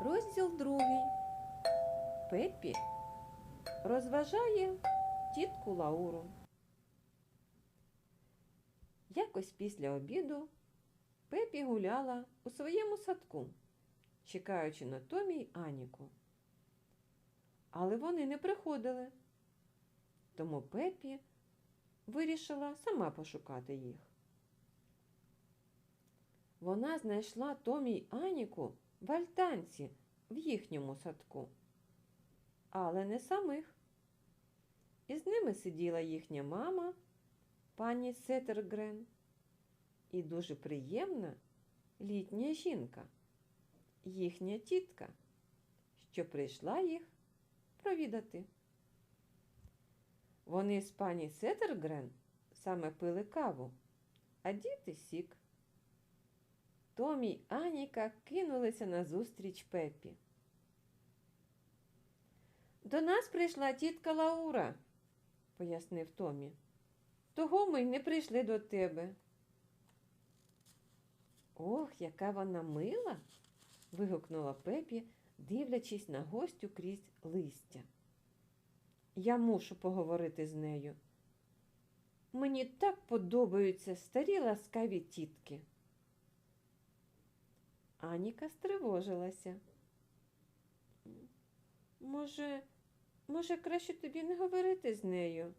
Розділ другий. Пеппі розважає тітку Лауру. Якось після обіду Пеппі гуляла у своєму садку, чекаючи на Томі й Аніку. Але вони не приходили. Тому Пеппі вирішила сама пошукати їх. Вона знайшла Томі й Аніку в альтанці в їхньому садку, але не самих. Із ними сиділа їхня мама, пані Сетергрен, і дуже приємна літня жінка, їхня тітка, що прийшла їх провідати. Вони з пані Сетергрен саме пили каву, а діти сік. Томі й Аніка кинулися назустріч Пепі. До нас прийшла тітка Лаура, пояснив Томі. Того ми й не прийшли до тебе. Ох, яка вона мила. вигукнула Пепі, дивлячись на гостю крізь листя. Я мушу поговорити з нею. Мені так подобаються старі ласкаві тітки. Аніка стривожилася. Може, може, краще тобі не говорити з нею?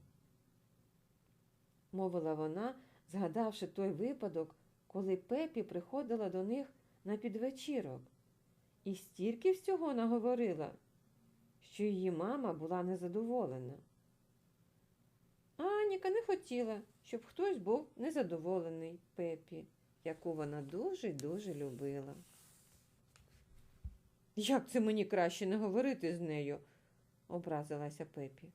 мовила вона, згадавши той випадок, коли Пепі приходила до них на підвечірок і стільки всього наговорила, що її мама була незадоволена. Аніка не хотіла, щоб хтось був незадоволений Пепі, яку вона дуже-дуже любила. Як це мені краще не говорити з нею? образилася Пепі.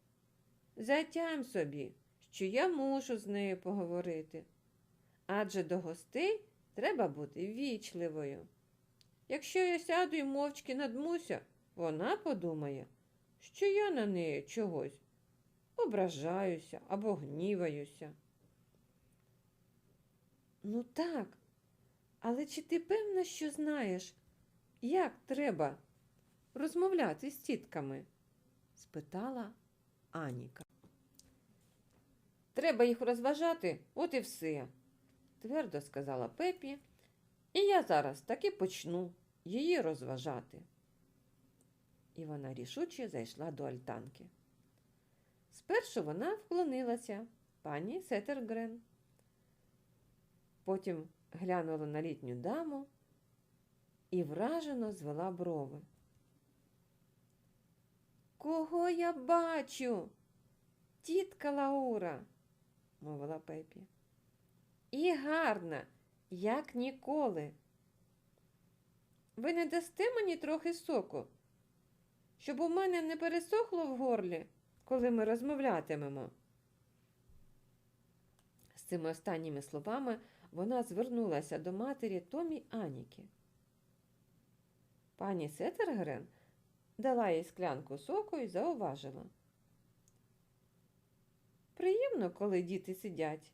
Затям собі, що я мушу з нею поговорити. Адже до гостей треба бути вічливою. Якщо я сяду і мовчки надмуся, вона подумає, що я на неї чогось ображаюся або гніваюся. Ну так, але чи ти певна, що знаєш, як треба розмовляти з тітками? спитала Аніка. Треба їх розважати, от і все, твердо сказала Пепі, і я зараз таки почну її розважати. І вона рішуче зайшла до альтанки. Спершу вона вклонилася пані Сетергрен. Потім глянула на літню даму і вражено звела брови. Кого я бачу? Тітка Лаура, мовила Пепі. І гарна, як ніколи. Ви не дасте мені трохи соку, щоб у мене не пересохло в горлі, коли ми розмовлятимемо. З цими останніми словами вона звернулася до матері Томі Аніки. Пані Сетергрен дала їй склянку соку і зауважила. Приємно, коли діти сидять,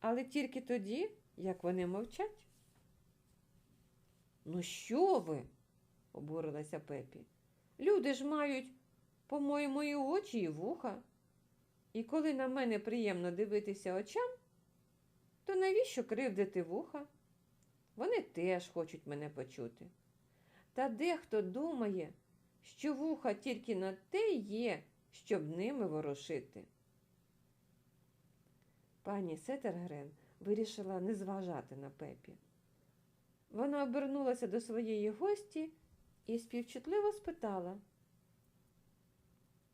але тільки тоді, як вони мовчать. Ну, що ви? обурилася Пепі. Люди ж мають, по-моєму, і очі, і вуха. І коли на мене приємно дивитися очам, то навіщо кривдити вуха? Вони теж хочуть мене почути. Та дехто думає, що вуха тільки на те є, щоб ними ворушити. Пані Сетергрен вирішила не зважати на пепі. Вона обернулася до своєї гості і співчутливо спитала.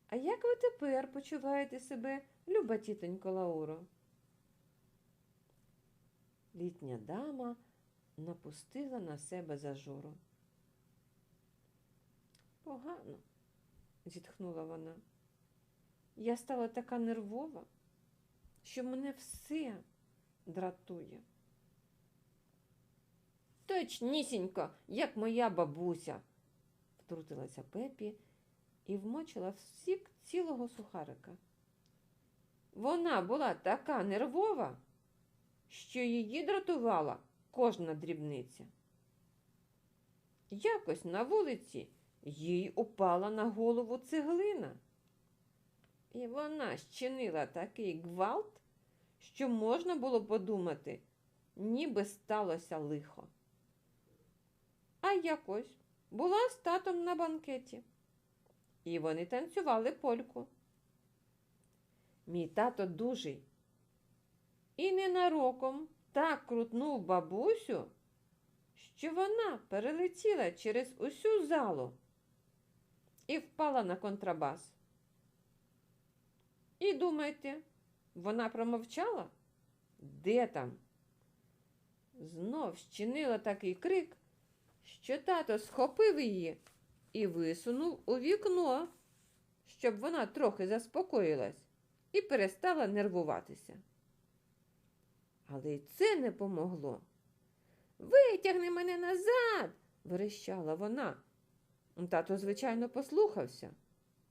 А як ви тепер почуваєте себе, люба тітонько Лауро? Літня дама напустила на себе зажуру. Погано, зітхнула вона. Я стала така нервова, що мене все дратує. Точнісінько, як моя бабуся, втрутилася Пепі і вмочила в цілого сухарика. Вона була така нервова, що її дратувала кожна дрібниця. якось на вулиці їй упала на голову цеглина. І вона щинила такий гвалт, що можна було подумати, ніби сталося лихо. А якось була з татом на банкеті, і вони танцювали польку. Мій тато дужий. І ненароком так крутнув бабусю, що вона перелетіла через усю залу і впала на контрабас. І думайте, вона промовчала? Де там? Знов щинила такий крик, що тато схопив її і висунув у вікно, щоб вона трохи заспокоїлась і перестала нервуватися. Але й це не помогло. Витягни мене назад, верещала вона. Тато, звичайно, послухався.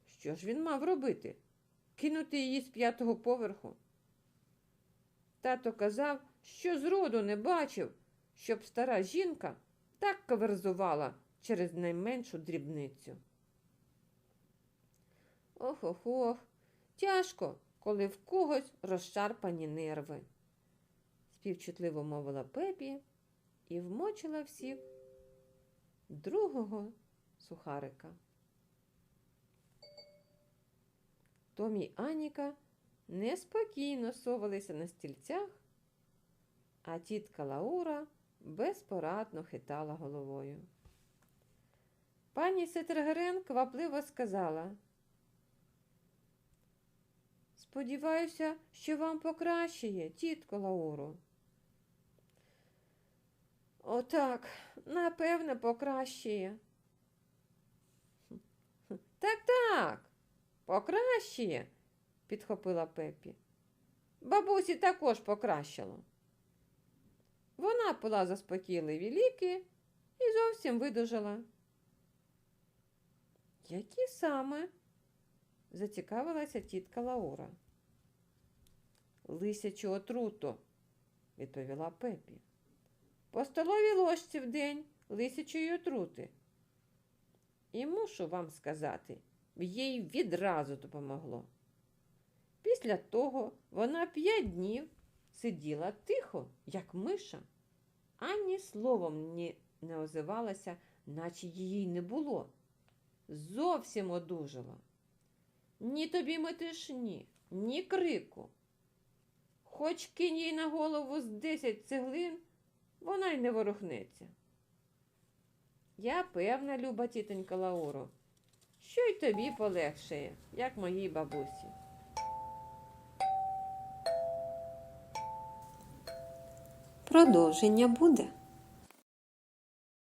Що ж він мав робити? Кинути її з п'ятого поверху? Тато казав, що зроду не бачив, щоб стара жінка так каверзувала через найменшу дрібницю. Ох ох ох, тяжко, коли в когось розшарпані нерви, співчутливо мовила Пепі і вмочила всіх другого сухарика. Томі Аніка неспокійно совалися на стільцях, а тітка Лаура безпорадно хитала головою. Пані Сетергерен квапливо сказала. Сподіваюся, що вам покращає, тітко Лауру. Отак, напевне, покращає. Так, так, покращає, підхопила Пепі. Бабусі також покращило. Вона пила заспокійливі ліки і зовсім видужала. Які саме? зацікавилася тітка Лаура. Лисячу отруту, відповіла Пепі. По столовій ложці в день лисячої отрути. І мушу вам сказати, їй відразу допомогло. Після того вона п'ять днів сиділа тихо, як миша, ані словом ні не озивалася, наче її не було. Зовсім одужала. Ні тобі метишні, ні крику. Хоч кинь їй на голову з десять цеглин, вона й не ворухнеться. Я певна, люба тітонька Лауро, що й тобі полегшає, як моїй бабусі. Продовження буде.